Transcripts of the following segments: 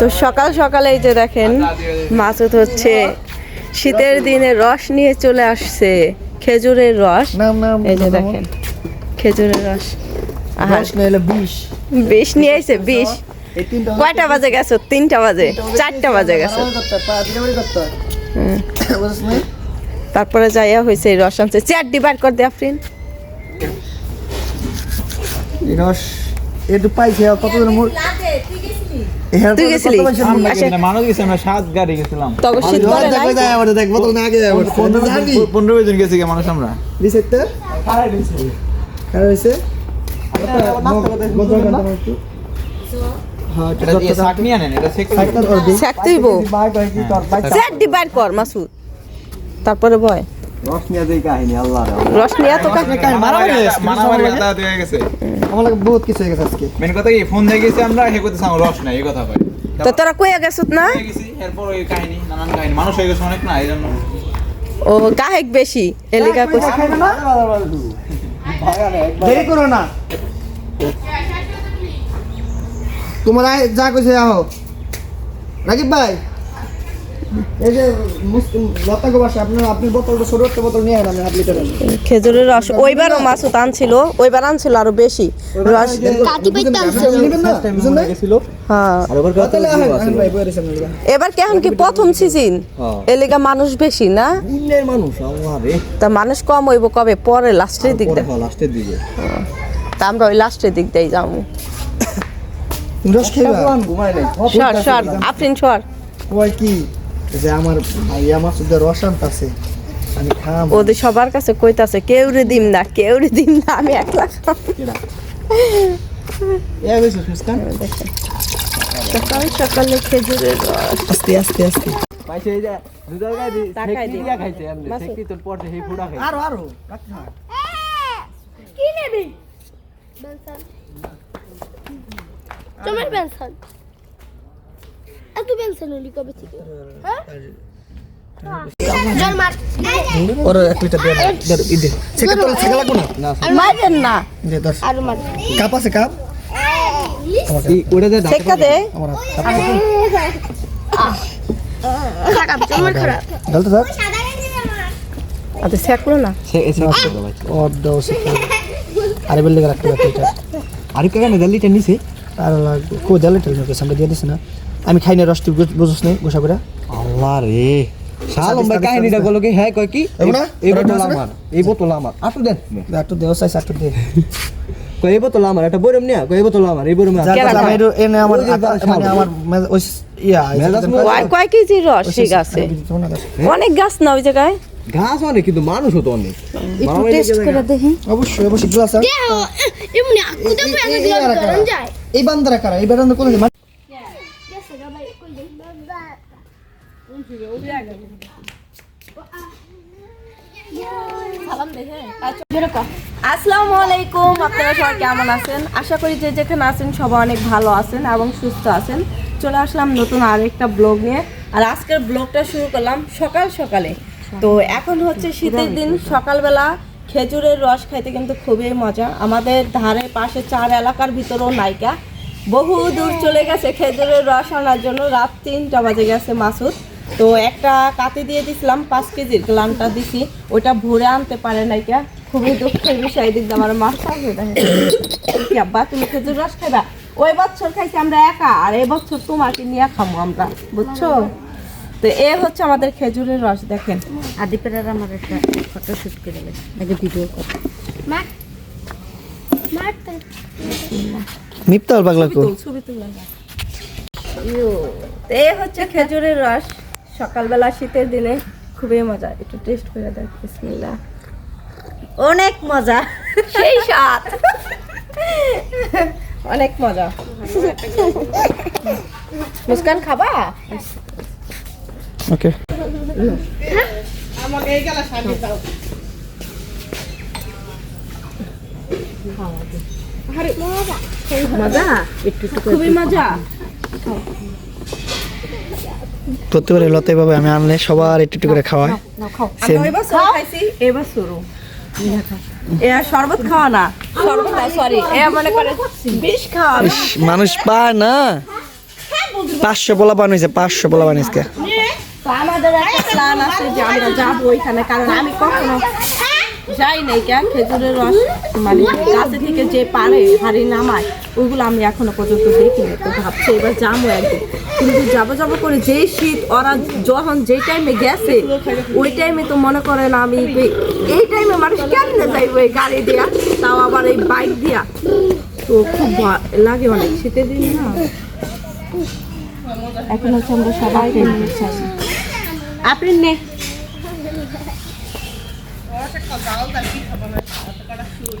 তো সকাল সকালে এই যে দেখেন মাসুদ হচ্ছে শীতের দিনে রস নিয়ে চলে আসছে খেজুরের রস। এই যে দেখেন খেজুরের রস। বিষ। নিয়ে এসে বিষ। কয়টা বাজে গেছো? তিনটা বাজে চারটা বাজে গেছে। তারপরে যাইয়া হয়েছে এই রস আনছে। চার ডিবার কর দে আফরিন। রস একটু পাইছে কত তুই গেছিলি? মানুষ গেছি আমরা সাত গাড়ি গেছিলাম। তবে শীত করে নাই দেখো যায় আমাদের দেখব তো না আগে পনেরো জন- গেছি মানুষ আমরা। দিছে তো কার হইছে হ্যাঁ এটা তোর কয়। তো তোরা কইয়া গেছত না? গেছি এরপর ওই কাহিনী নানান কাহিনী। মানুষ হয়ে গেছে অনেক না এই জন্য। ও কাহেক বেশি এলিকা কইছে। দেরি করো না। তোমরা যা কইছে আহো। রাকিব ভাই এই যে লতা গোবাসা আপনার আপনি বোতলটা ছোট একটা বোতল নিয়ে আনেন হাফ লিটারের। খেজুরের রস ওইবারও মাসুদ আনছিল ওইবার আনছিল আরও বেশি। রস হ্যাঁ। এবার কেমন কি প্রথম সিজন এলিকা মানুষ বেশি না? মানুষ তা মানুষ কম হইব কবে? পরে লাস্টের দিক লাস্টের দিকে। তা আমরা ওই লাস্টের দিক দিয়ে যাব। রস সর আফরিন সর। কি? যে আমার ভাই আমার শুধু রস আনতাছে আমি খাম। ওদের সবার কাছে কইতাছে কেউ রে দিম না কেউ রে দিম না আমি একলা খাম। এ হইছে মুস্কান সকাল সকালে খেজুরের রস। আস্তে আস্তে আস্তে। পাইছে এই যে দুধের গায়ে দি তাকাই দি। দিয়া খাইছে মাসুদ। ঠেকটি তোর পড়ছে সেই ফুড়া খাইছে। আরও আরও কি নেবি? বেনসন। তোমার বেনসন। এত বেনসন হলি কবে থেকে? হ্যাঁ? আর কাপ আছে কাপ? সেটা আরে রাখতে কেন দিল্লিটা নিছে। আর কো ডালে টেল নাকি সামনে দিয়ে দিছ না। আমি খাই না রস তুই বুঝছ না গোসা করে। আল্লাহ রে। শালম ভাই কাহিনীটা গলো কি? হ্যাঁ কয় কি? এই বোতল? আমার এই বোতল আমার। আটু দেন। একটু দেও সাইজ একটু দে। কয় এই বোতল আমার একটা বইরম নিয়া? কয় এই বোতল আমার এই এনে আমার আটা- মানে আমার ওই ইয়া কয় কয় কেজি রস ঠিক আছে? অনেক গাছ না ওই জায়গায়? ঘাস অনেক কিন্তু মানুষও তো অনেক। একটু টেস্ট করে দেখি। অবশ্যই অবশ্যই গ্লাস আছে। দেও এমনি করন যায়। এই বান্দারা কারা? এই বান্দারা কোন আসসালামু আলাইকুম আপনারা সবাই কেমন আছেন? আশা করি যে যেখানে আছেন সবাই অনেক ভালো আছেন এবং সুস্থ আছেন। চলে আসলাম নতুন আরেকটা ব্লগ নিয়ে। আর আজকের ব্লগটা শুরু করলাম সকাল সকালে। তো এখন হচ্ছে শীতের দিন সকালবেলা খেজুরের রস খাইতে কিন্তু খুবই মজা। আমাদের ধারে পাশে চার এলাকার ভিতরেও নাইকা বহু দূর চলে গেছে খেজুরের রস আনার জন্য। রাত তিনটা বাজে গেছে মাসুদ। তো একটা কাতি দিয়ে দিছিলাম পাঁচ কেজির গ্লানটা দিছি। ওটা ভরে আনতে পারে নাইকা খুবই দুঃখের বিষয় দিয়ে আমার মাথা হয়ে আব্বা তুমি খেজুর রস খাইবা? ওই বছর খাইছি আমরা একা আর এবছর তোমাকে নিয়ে খাব আমরা বুঝছ? তো এ হচ্ছে আমাদের খেজুরের রস দেখেন। আদিপের আর আমার একটা ফটো শুট করে দেবে আগে ভিডিও কর। মার মার মিপ্তাল পাগলা কো ছবি তুললাম এ হচ্ছে খেজুরের রস সকালবেলা শীতের দিনে খুবই মজা। একটু টেস্ট করে দেখ বিসমিল্লাহ। অনেক মজা। সেই স্বাদ। অনেক মজা। মুস্কান খাবা? ওকে। মজা? একটু একটু খুবই মজা। প্রত্যেকবার লতে পাবে আমি আনলে সবার একটু একটু করে খাওয়াই শরবত খাওয়া না। শরবত সরি এ মনে করে বিষ খাওয়া। মানুষ পায় না। পাঁচশো পোলা বানিয়েছে পাঁচশো পোলা বানিয়েছে। আমাদের একটা প্ল্যান আছে যে আমরা যাব ওইখানে কারণ আমি কখনো যাই নাই কেন খেজুরের রস মানে গাছে থেকে যে পারে হাড়ি নামায় ওইগুলো আমি এখনও পর্যন্ত দেখিনি। তো ভাবছি এবার যাব একদিন। কিন্তু যাব যাব করে যেই শীত ওরা যখন যেই টাইমে গেছে ওই টাইমে তো মনে করেন আমি এই- টাইমে মানুষ কেমনে যাইবো এই গাড়ি দিয়া? তাও আবার এই বাইক দিয়া। তো খুব লাগে অনেক শীতের দিন না? এখন হচ্ছে আমরা সবাই রেডি আপনি নে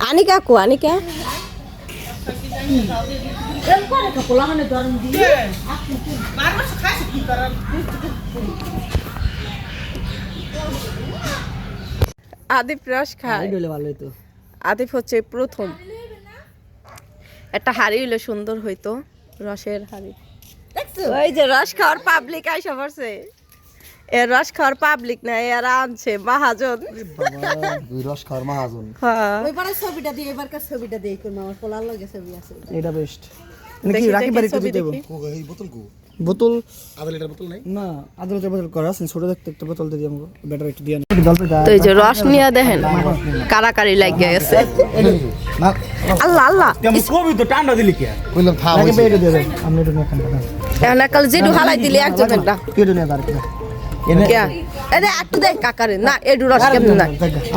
আনিকা কো আনিকা আদিপ রস খায়। আদিপ হচ্ছে প্রথম। একটা হাড়ি হইলে সুন্দর হইতো রসের হাড়ি। ওই যে রস খাওয়ার পাবলিক আইসা পড়ছে। এর রস খাওয়ার পাবলিক না এরা আনছে মহাজন। দুই রস খাওয়ার মাহাজন। হ্যাঁ। ছবিটা দিয়ে এবারকার ছবিটা দিয়ে করব? আমার পোলার লগে ছবি আছে। এটা বেস্ট দেখি, কি রাখি বাড়িতে দেখি। এই বোতল কো বোতল? আধা লিটার বোতল নাই? না আধা লিটার বোতল করা আছে ছোট দেখতে একটা বোতল দিয়ে আমাকে ব্যাটার একটু দিয়ে তো এই যে রস নিয়ে দেখেন কারাকারি লাগিয়ে গেছে। আল্লাহ আল্লাহ। কবি তো টান্ডা দিলি কে? থাম খান এখন একাল যেটু হালাই দিলে একটু দেখ কাকারে না এডু রস কেমন না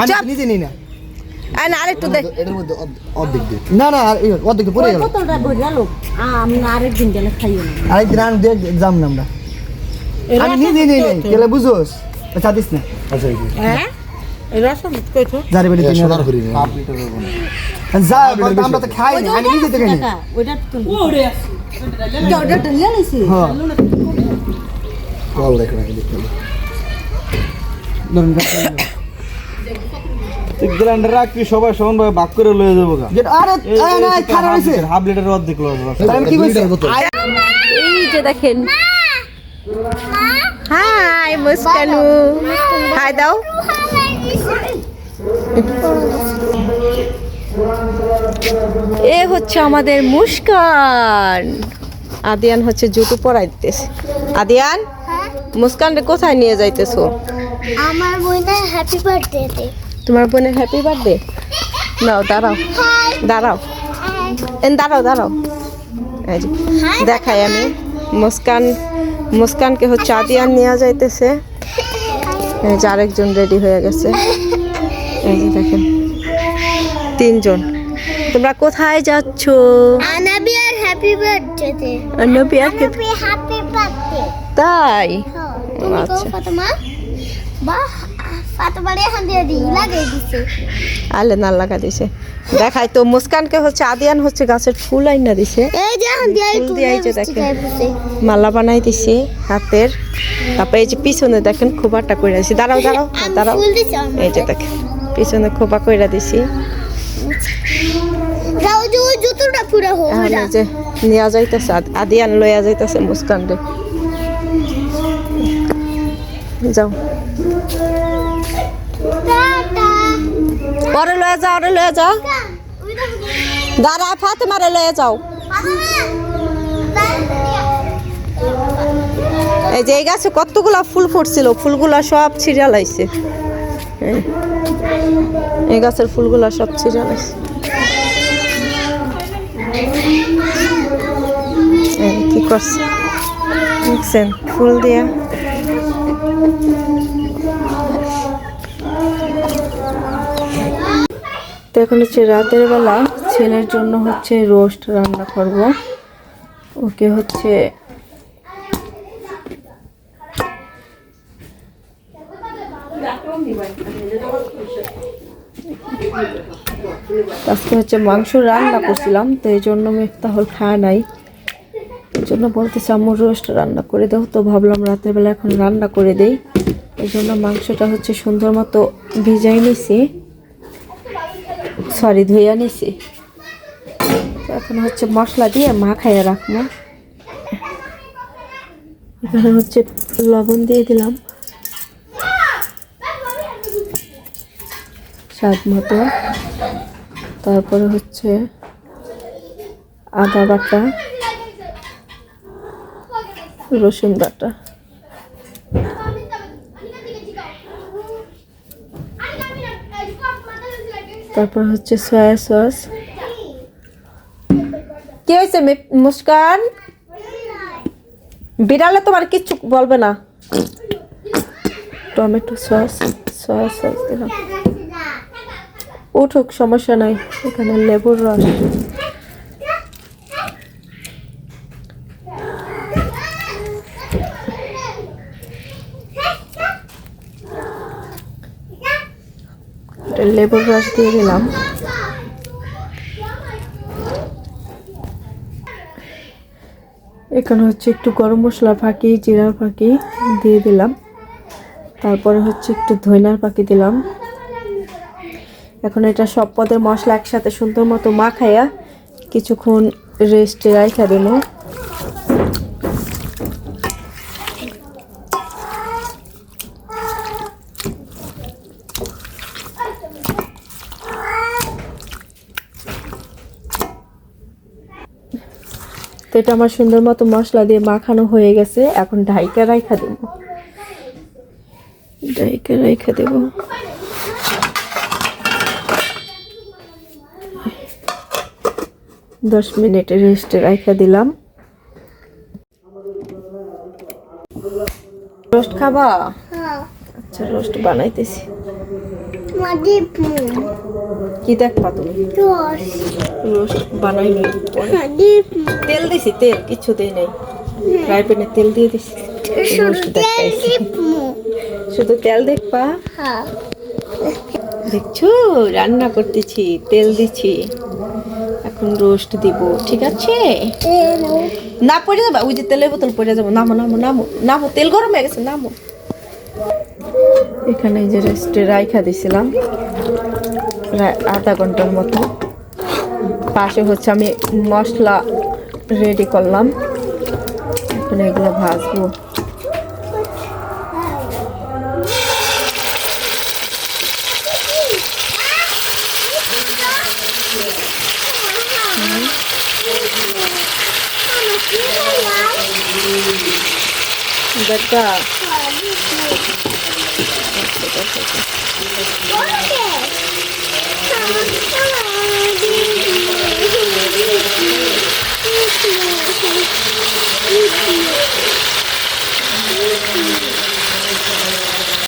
আমি নিজে নিই না। না আরেকটু দেখ। এটার মধ্যে অর্ধেক দে। না না অর্ধেক পড়ে গেল। বোতলটা ভরে গেল। আমি আরেকদিন গেলে খাইও না আরেকদিন আন দেখ এক্সাম না আমরা আমি নিজে নিই নাই কেলে বুঝোস? আচ্ছা দিস না। আচ্ছা হ্যাঁ? রস কইছো যারে বেড়ে তিন সোনার হরি যা আমরা তো খাই না আমি নিজে থেকে নিই। ওইটা তো ওটা নিয়ে নিছি হ্যাঁ। কল দেখে রাখি দেখতে ধরুন গ্রাইন্ডার রাখবি সবাই সমানভাবে ভাগ করে লয়ে যাব গা। আরে আরে খারাপ হইছে হাফ লিটার অর্ধেক লয়ে যাব তাহলে আমি কি কইছি এই যে দেখেন। হাই মুস্কানু। হাই দাও। এ হচ্ছে আমাদের মুস্কান। আদিয়ান হচ্ছে জুতো পরাই দিতেছে আদিয়ান? মুস্কান রে কোথায় নিয়ে যাইতেছো? আমার বোনের হ্যাপি বার্থডে তোমার বোনের হ্যাপি বার্থডে নাও দাঁড়াও। দাঁড়াও। দাঁড়াও দাঁড়াও। দেখাই আমি। মুস্কান মুস্কানকে হচ্ছে আদিয়ান নিয়ে যাইতেছে। এই যে আরেকজন রেডি হয়ে গেছে। এই যে দেখেন। তিনজন। তোমরা কোথায় যাচ্ছ? আনাবি আর হ্যাপি বার্থডে নবী আর হ্যাপি তাই? আচ্ছা। আলে না লাগা দিছে। দেখাই তো মুস্কানকে হচ্ছে আদিয়ান হচ্ছে গাছের ফুল আইনা দিছে। ফুল দেখেন। মালা বানাই দিছি হাতের। তারপরে এই যে পিছনে দেখেন খোপাটা কইরা দিছি। দাঁড়াও দাঁড়াও দাঁড়াও। এই যে দেখেন পিছনে খোপা কইরা দিছি। যে নিয়া যাইতেছে আদিয়ান লইয়া যাইতেছে মুস্কান রে যাও। পরে লয়ে যাও, ওরে লয়ে যাও। দাঁড়া ফাতেমারে লয়ে যাও। এই যে এই গাছে কতগুলা ফুল ফুটছিল, ফুলগুলা সব ছিঁড়া লাইছে। এই। গাছের ফুলগুলা সব ছিঁড়া লাইছে। কি করছে? দেখছেন, ফুল দিয়া তো এখন হচ্ছে রাতের বেলা ছেলের জন্য হচ্ছে রোস্ট রান্না করব। ওকে হচ্ছে আজকে হচ্ছে মাংস রান্না করছিলাম, তো এই জন্য আমি মেফতাহল খায় নাই। এই জন্য বলতেছে, আম্মু, রোস্ট রান্না করে দাও। তো ভাবলাম রাতের বেলা এখন রান্না করে দেই। এই জন্য মাংসটা হচ্ছে সুন্দর মতো ভিজাই নিছি। সরি ধুইয়া নিছি তো এখন হচ্ছে মশলা দিয়ে মাখাইয়া রাখব। এখানে হচ্ছে লবণ দিয়ে দিলাম। স্বাদ মতো। তারপরে হচ্ছে আদা বাটা, রসুন বাটা। তারপর হচ্ছে সয়া সস কি হয়েছে মুস্কান? বিড়ালে তোমার কিচ্ছু বলবে না। টমেটো সস সয়া সস দিলাম। উঠুক, সমস্যা নাই। এখানে লেবুর রস। লেবুর রস দিয়ে দিলাম। এখানে হচ্ছে একটু গরম মশলা ফাঁকি, জিরার ফাঁকি দিয়ে দিলাম। তারপরে হচ্ছে একটু ধইনার পাখি দিলাম। এখন এটা সব পদের মশলা একসাথে সুন্দর মতো মাখাইয়া কিছুক্ষণ রেস্টে রাখা দেবো তো এটা আমার সুন্দর মতো মশলা দিয়ে মাখানো হয়ে গেছে। এখন ঢাইকা রাইখা দেব। ঢাইকা রাইখা দেব। দশ মিনিট রেস্টে রাইখা দিলাম। রোস্ট খাবা? আচ্ছা রোস্ট বানাইতেছি। কি দেখবা তুমি? রস। রোস্ট বানাইনি পরে তেল দিছি তেল কিছু দেই নাই। ফ্রাই প্যানে তেল দিয়ে দিছি। শুধু তেল দেখবা? হ্যাঁ। দেখছ? রান্না করতেছি তেল দিছি। এখন রোস্ট দিব ঠিক আছে? না পড়ে যাবে। ওই যে তেলের বোতল পড়ে যাব। নামো নামো নামো নামো। তেল গরম হয়ে গেছে নামো। এখানে যে রেস্টে রাইখা দিছিলাম। প্রায় আধা ঘণ্টার মতো। পাশে হচ্ছে আমি মশলা রেডি করলাম। এখন এগুলো ভাজবো। দেখা।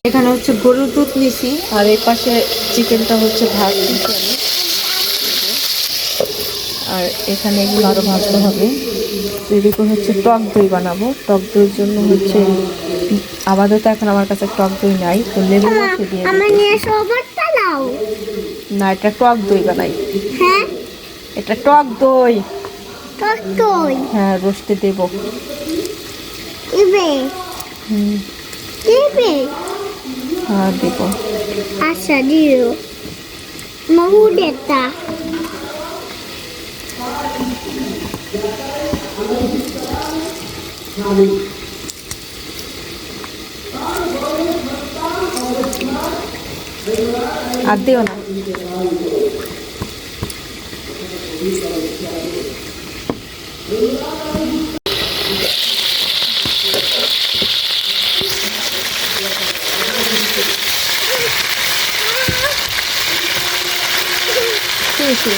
এখানে হচ্ছে গরুর দুধ নিছি, আর এই পাশে চিকেনটা হচ্ছে ভাত নিছি আমি। আর এখানে এগুলো আরও ভাজতে হবে। এদিকে হচ্ছে টক দই বানাবো। টক দইয়ের জন্য হচ্ছে আপাতত এখন আমার কাছে টক দই নাই, তো লেবু দিয়ে দিই। না এটা টক দই বানাই। হ্যাঁ? এটা টক দই। তোর তুই হ্যাঁ রোস্টে দেবো। ইবে হুম। ইবে হ্যাঁ দেবো। আচ্ছা দিও। মহুদেতা আর দিও না কি হয়েছে?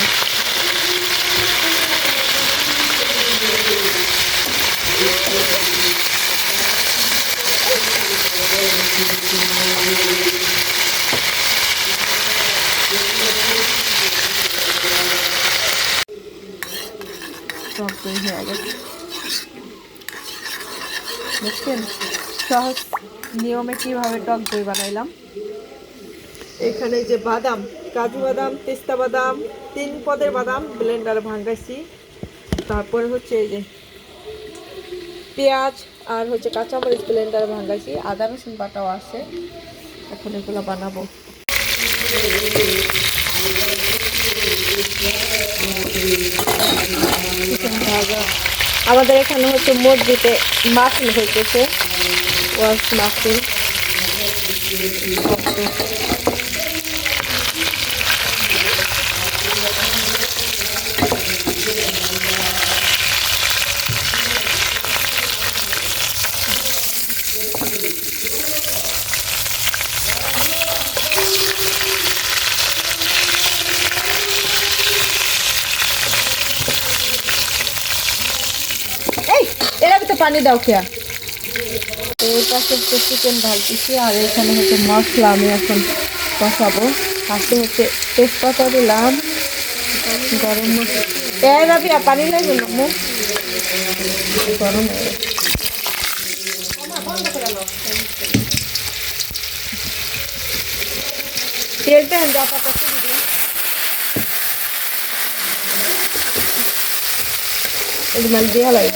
টক দই হয়ে গেছে দেখছেন সহজ নিয়মে কীভাবে টক দই বানাইলাম? এখানে যে বাদাম, কাজু বাদাম পেস্তা বাদাম, তিন পদের বাদাম ব্লেন্ডারে ভাঙাইছি। তারপরে হচ্ছে এই যে পেঁয়াজ আর হচ্ছে কাঁচামরিচ ব্লেন্ডারে ভাঙাইছি। আদা, রসুন বাটাও আছে। এখন এগুলো বানাবো। আমাদের এখানে হচ্ছে মসজিদে মাফিন হইতেছে। was nothing. Hey, era para me dar o que é? খেয়া এই পাশে হচ্ছে চিকেন ঢালতেছি, আর এখানে হচ্ছে মশলা আমি এখন কষাবো। ফার্স্টে হচ্ছে তেজপাতা দিলাম, গরম মশলা। এ রাবিয়া, পানি লাগবে না গরম তেলটা মানে দেওয়া লাগে।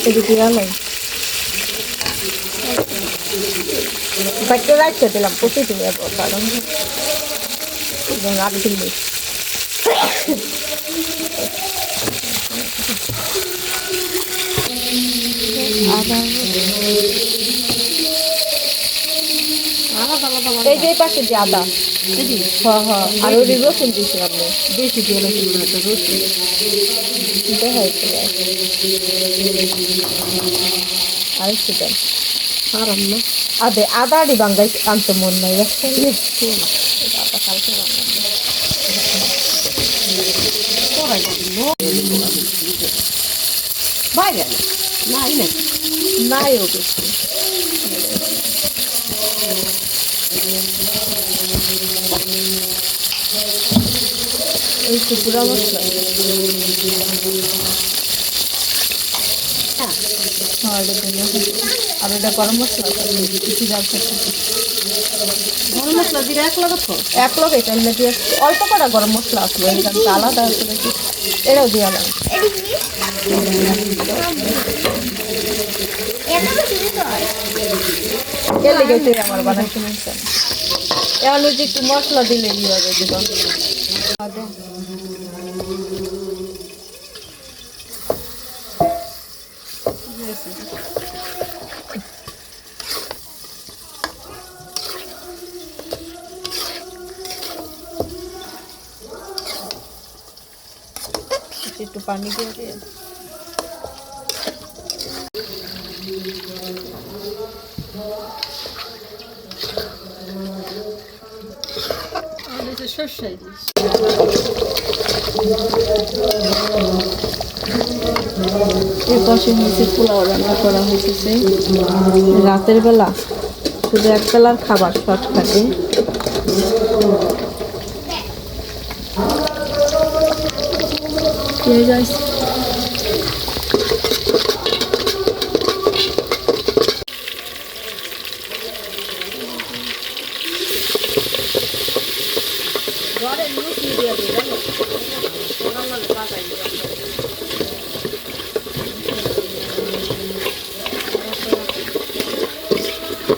একটু দেওয়া লাগে বাচ্চা রাখতে দিলাম প্রচুর কারণ রাখ এই যে পাশে যে আদা। হ্যাঁ হ্যাঁ। আর ওই রসুন দিয়েছি আপনি বেশি দিয়ে রসুন দেখা যাচ্ছে আর একটু দেন। আরাম না? আদে আদাড়ি বাঙ্গাই আনতে মন নাই। আদা কালকে বাইরে নাই না? নাই ও কিছু এই টুকুরা মশলা হ্যাঁ। আর এটা গরম মশলা কিছু যাচ্ছে গরম মশলা দিয়ে এক লোক এক এটা দিয়ে অল্প কটা গরম মশলা আসলো এটা আলাদা আছে এটাও দিয়ে আলাদা। এর লেগে তুই আমার বানাইতে মনছে এমন যে একটু মশলা দিলে ই হবে দিব একটু পানি দিয়ে দিয়ে পাশে হয়েছে পোলাও রান্না করা হয়েছে রাতের বেলা শুধু এক বেলার খাবার শর্ট থাকে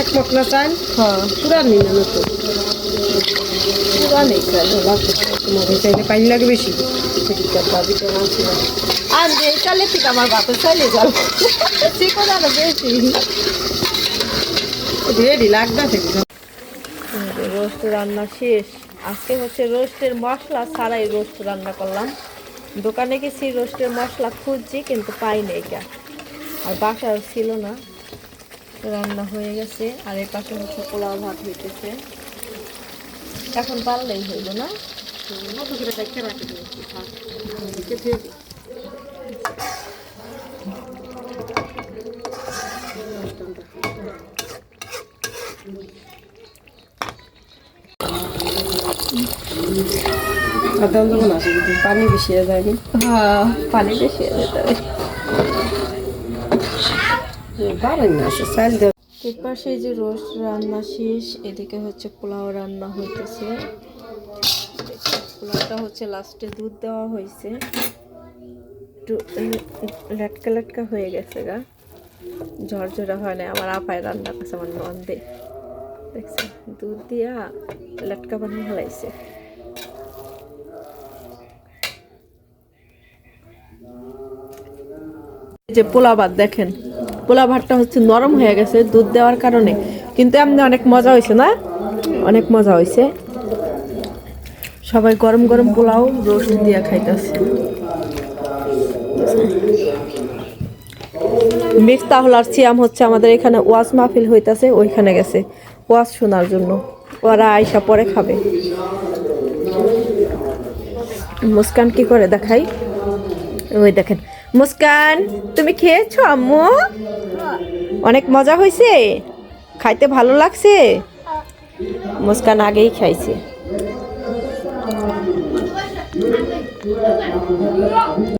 এক মশলা চাল। হ্যাঁ। পুরা নিন নতুন পুরা নেই স্যার তোমাদের চাইলে পানি লাগে বেশি। না আর এই ঠিক আমার বাপের বেশি রেডি লাগবে রোস্ট রান্না শেষ। আজকে হচ্ছে রোস্টের মশলা ছাড়াই রোস্ট রান্না করলাম। দোকানে গেছি রোস্টের মশলা খুঁজছি কিন্তু পাইনি এটা। আর বাসাও ছিল না। রান্না হয়ে গেছে আর এই পাশে হচ্ছে পোলাও ভাত হইতেছে। এখন পারলেই হইল না? পানি বেশি হয়ে যায় হ্যাঁ পানি বেশি হয়ে যেতে হবে বাড়েন না সে চাল দেব যে রোস্ট রান্না শেষ, এদিকে হচ্ছে পোলাও রান্না হইতেছে। পোলাওটা হচ্ছে লাস্টে দুধ দেওয়া হয়েছে একটু লেটকা লেটকা হয়ে গেছে গা। ঝরঝরা হয় না আমার আপায় রান্না করছে, আমার নন্দে। দেখছেন, দুধ দিয়া লেটকা বানিয়ে ফেলাইছে। যে পোলা ভাত দেখেন। পোলা ভাতটা হচ্ছে নরম হয়ে গেছে, দুধ দেওয়ার কারণে। কিন্তু এমনি অনেক মজা হয়েছে না? অনেক মজা হয়েছে। সবাই গরম গরম পোলাও রোস্ট দিয়ে খাইতেছে। মিক্স তাহলে আর সিয়াম হচ্ছে আমাদের এখানে ওয়াজ মাহফিল হইতাছে, ওইখানে গেছে। ওয়াজ শোনার জন্য। ওরা আয়সা পরে খাবে। মুস্কান কি করে দেখাই? ওই দেখেন মুস্কান তুমি খেয়েছো আম্মু? অনেক মজা হয়েছে? খাইতে ভালো লাগছে? মুস্কান আগেই খাইছে।